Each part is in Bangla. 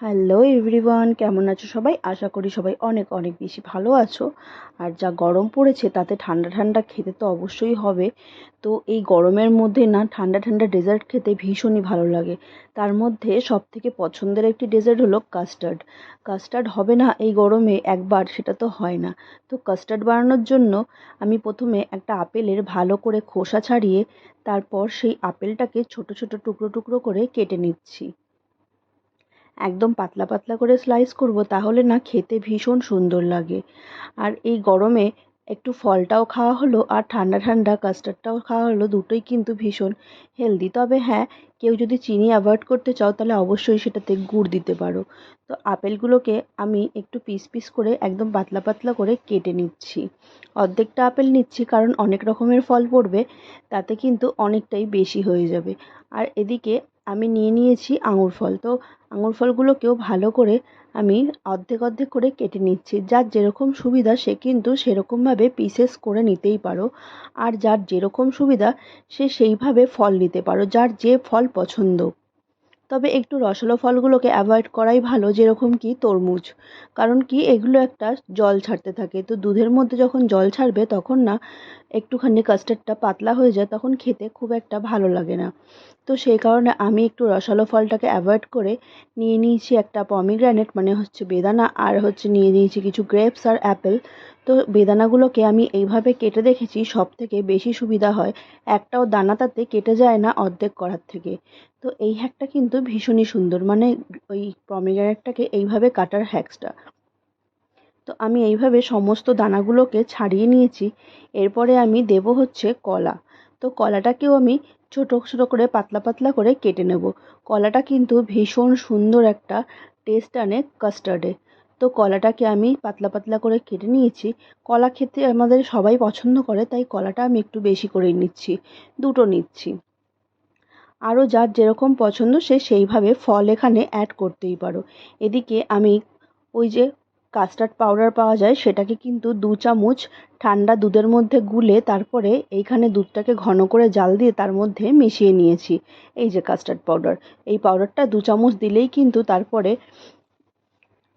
হ্যালো এভরিওয়ান কেমন আছো সবাই? আশা করি সবাই অনেক অনেক বেশি ভালো আছো। আর যা গরম পড়েছে, তাতে ঠান্ডা ঠান্ডা খেতে তো অবশ্যই হবে। তো এই গরমের মধ্যে না, ঠান্ডা ঠান্ডা ডেজার্ট খেতে ভীষণই ভালো লাগে। তার মধ্যে সব থেকে পছন্দের একটি ডেজার্ট হলো কাস্টার্ড কাস্টার্ড হবে না এই গরমে, একবার সেটা তো হয় না। তো কাস্টার্ড বানানোর জন্য আমি প্রথমে একটা আপেলের ভালো করে খোসা ছাড়িয়ে, তারপর সেই আপেলটাকে ছোট ছোট টুকরো টুকরো করে কেটে নিচ্ছি। একদম পাতলা পাতলা করে স্লাইস করব, তাহলে না খেতে ভীষণ সুন্দর লাগে। আর এই গরমে একটু ফলটাও খাওয়া হলো, আর ঠান্ডা ঠান্ডা কাস্টার্ডটাও খাওয়া হলো, দুটোই কিন্তু ভীষণ হেলদি তবে হ্যাঁ কেউ যদি চিনি অ্যাভয়েড করতে চাও, তাহলে অবশ্যই সেটাতে গুড় দিতে পারো। তো আপেলগুলোকে আমি একটু পিস পিস করে একদম পাতলা পাতলা করে কেটে নিচ্ছি। অর্ধেকটা আপেল নিচ্ছি, কারণ অনেক রকমের ফল পড়বে, তাতে কিন্তু অনেকটাই বেশি হয়ে যাবে। আর এদিকে আমি নিয়ে নিয়েছি আঙুর ফল। তো আঙুর ফলগুলোকেও ভালো করে আমি অর্ধেক অর্ধেক করে কেটে নিচ্ছি। যার যেরকম সুবিধা, সে কিন্তু সেরকমভাবে পিসেস করে নিতেই পারো। আর যার যেরকম সুবিধা, সে সেইভাবে ফল নিতে পারো। যার যে ফল পছন্দ। তবে একটু রসালো ফলগুলোকে অ্যাভয়েড করাই ভালো, যেরকম কি তরমুজ। কারণ কি, এগুলো একটা জল ছাড়তে থাকে। তো দুধের মধ্যে যখন জল ছাড়বে, তখন না একটুখানি কাস্টার্ডটা পাতলা হয়ে যায়, তখন খেতে খুব একটা ভালো লাগে না। তো সেই কারণে আমি একটু রসালো ফলটাকে অ্যাভয়েড করে নিয়ে নিয়েছি একটা পমিগ্রানেট মানে হচ্ছে বেদানা, আর হচ্ছে নিয়ে নিয়েছি কিছু গ্রেপস আর অ্যাপেল তো বেদানাগুলোকে আমি এইভাবে কেটে দেখেছি সব থেকে বেশি সুবিধা হয়। একটাও দানা তাতে কেটে যায় না অর্ধেক করার থেকে। তো এই হ্যাকটা কিন্তু ভীষণই সুন্দর মানে ওই পমিগ্রানেটটাকে এইভাবে কাটার হ্যাক্সটা। তো আমি এইভাবে সমস্ত দানাগুলোকে ছাড়িয়ে নিয়েছি। এরপরে আমি দেব হচ্ছে কলা। তো কলাটাকেও আমি ছোটো ছোটো করে, পাতলা পাতলা করে কেটে নেব। কলাটা কিন্তু ভীষণ সুন্দর একটা টেস্ট আনে কাস্টার্ডে তো কলাটাকে আমি পাতলা পাতলা করে কেটে নিয়েছি। কলা খেতে আমাদের সবাই পছন্দ করে, তাই কলাটা আমি একটু বেশি করেই নিচ্ছি, দুটো নিচ্ছি। আরও যার যেরকম পছন্দ সে সেইভাবে ফল এখানে অ্যাড করতেই পারো। এদিকে আমি ওই যে কাস্টার্ড পাউডার পাওয়া যায়, সেটাকে কিন্তু দু চামচ ঠান্ডা দুধের মধ্যে গুলে তারপরে এইখানে দুধটাকে ঘন করে জাল দিয়ে তার মধ্যে মিশিয়ে নিয়েছি। এই যে কাস্টার্ড পাউডার এই পাউডারটা দু চামচ দিলেই কিন্তু তারপরে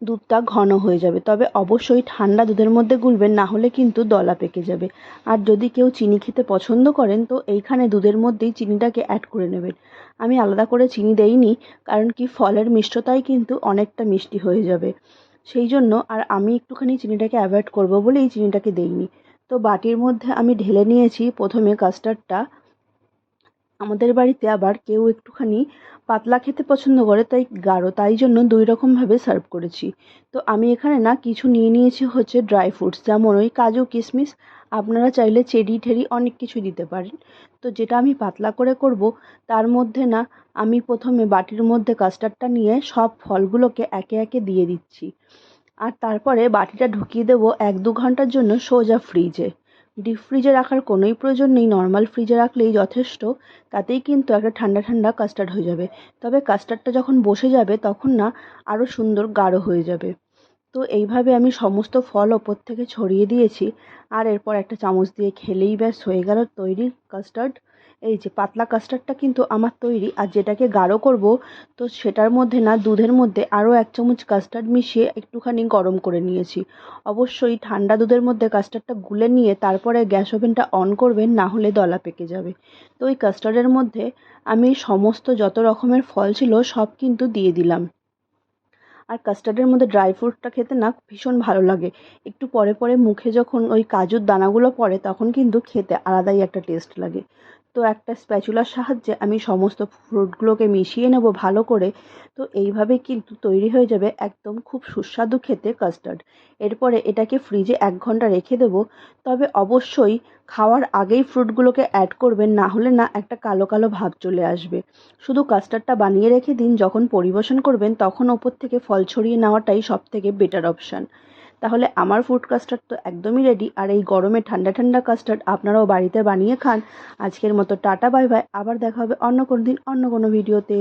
দুধটা ঘন হয়ে যাবে। তবে অবশ্যই ঠান্ডা দুধের মধ্যে গুলবেন, না হলে কিন্তু দলা পেকে যাবে। আর যদি কেউ চিনি খেতে পছন্দ করেন, তো এইখানে দুধের মধ্যেই চিনিটাকে অ্যাড করে নেবেন। আমি আলাদা করে চিনি দেইনি, কারণ কি ফলের মিষ্টতাই কিন্তু অনেকটা মিষ্টি হয়ে যাবে। সেই জন্য আর আমি একটুখানি চিনিটাকে অ্যাভয়েড করব বলেই চিনিটাকে দেইনি। তো বাটির মধ্যে আমি ঢেলে নিয়েছি। প্রথমে কাস্টার্ডটা আমাদের বাড়িতে আবার কেউ একটুখানি পাতলা খেতে পছন্দ করে, তাই গাঢ়, তাই জন্য দুই রকমভাবে সার্ভ করেছি। তো আমি এখানে না কিছু নিয়ে নিয়েছি হচ্ছে ড্রাই ফ্রুটস যেমন ওই কাজু কিশমিশ আপনারা চাইলে চেরি ঠেরি অনেক কিছু দিতে পারেন। তো যেটা আমি পাতলা করে করব, তার মধ্যে না আমি প্রথমে বাটির মধ্যে কাস্টার্ডটা নিয়ে সব ফলগুলোকে একে একে দিয়ে দিচ্ছি। আর তারপরে বাটিটা ঢুকিয়ে দেবো এক দু ঘণ্টার জন্য সোজা ফ্রিজে ডিপ ফ্রিজে রাখার কোনোই প্রয়োজন নেই। নর্মাল ফ্রিজে রাখলেই যথেষ্ট। তাতেই কিন্তু একটা ঠান্ডা ঠান্ডা কাস্টার্ড হয়ে যাবে। তবে কাস্টার্ডটা যখন বসে যাবে, তখন না আরও সুন্দর গাঢ় হয়ে যাবে। তো এইভাবে আমি সমস্ত ফল ওপর থেকে ছড়িয়ে দিয়েছি। আর এরপর একটা চামচ দিয়ে খেলেই ব্যাস হয়ে গেল তৈরি কাস্টার্ড এই যে পাতলা কাস্টার্ডটা কিন্তু আমার তৈরি আর যেটাকে গাঢ় করব, তো সেটার মধ্যে না দুধের মধ্যে আরও এক চামচ কাস্টার্ড মিশিয়ে একটুখানি গরম করে নিয়েছি। অবশ্যই ঠান্ডা দুধের মধ্যে কাস্টার্ডটা গুলে নিয়ে তারপরে গ্যাস ওভেনটা অন করবেন, না হলে দলা পেকে যাবে। তো ওই কাস্টার্ডের মধ্যে আমি সমস্ত যত রকমের ফল ছিল সব কিন্তু দিয়ে দিলাম। আর কাস্টার্ডের মধ্যে ড্রাই ফ্রুটটা খেতে না ভীষণ ভালো লাগে। একটু পরে পরে মুখে যখন ওই কাজুর দানাগুলো পড়ে, তখন কিন্তু খেতে আলাদাই একটা টেস্ট লাগে। তো একটা স্প্যাচুলার সাহায্যে আমি সমস্ত ফ্রুটগুলোকে মিশিয়ে নেব ভালো করে। তো এইভাবে কিন্তু তৈরি হয়ে যাবে একদম খুব সুস্বাদু খেতে কাস্টার্ড এরপরে এটাকে ফ্রিজে এক ঘণ্টা রেখে দেবো। তবে অবশ্যই খাওয়ার আগেই ফ্রুটগুলোকে অ্যাড করবেন, না হলে না একটা কালো কালো ভাব চলে আসবে। শুধু কাস্টার্ডটা বানিয়ে রেখে দিন, যখন পরিবেশন করবেন, তখন ওপর থেকে ফল ছড়িয়ে নেওয়াটাই সব থেকে বেটার অপশান তাহলে আমার ফুড কাস্টার্ড তো একদমই রেডি আর এই গরমে ঠান্ডা ঠান্ডা কাস্টার্ড আপনারাও বাড়িতে বানিয়ে খান। আজকের মতো টাটা বাই বাই আবার দেখা হবে অন্য কোনো দিন, অন্য কোনো ভিডিওতে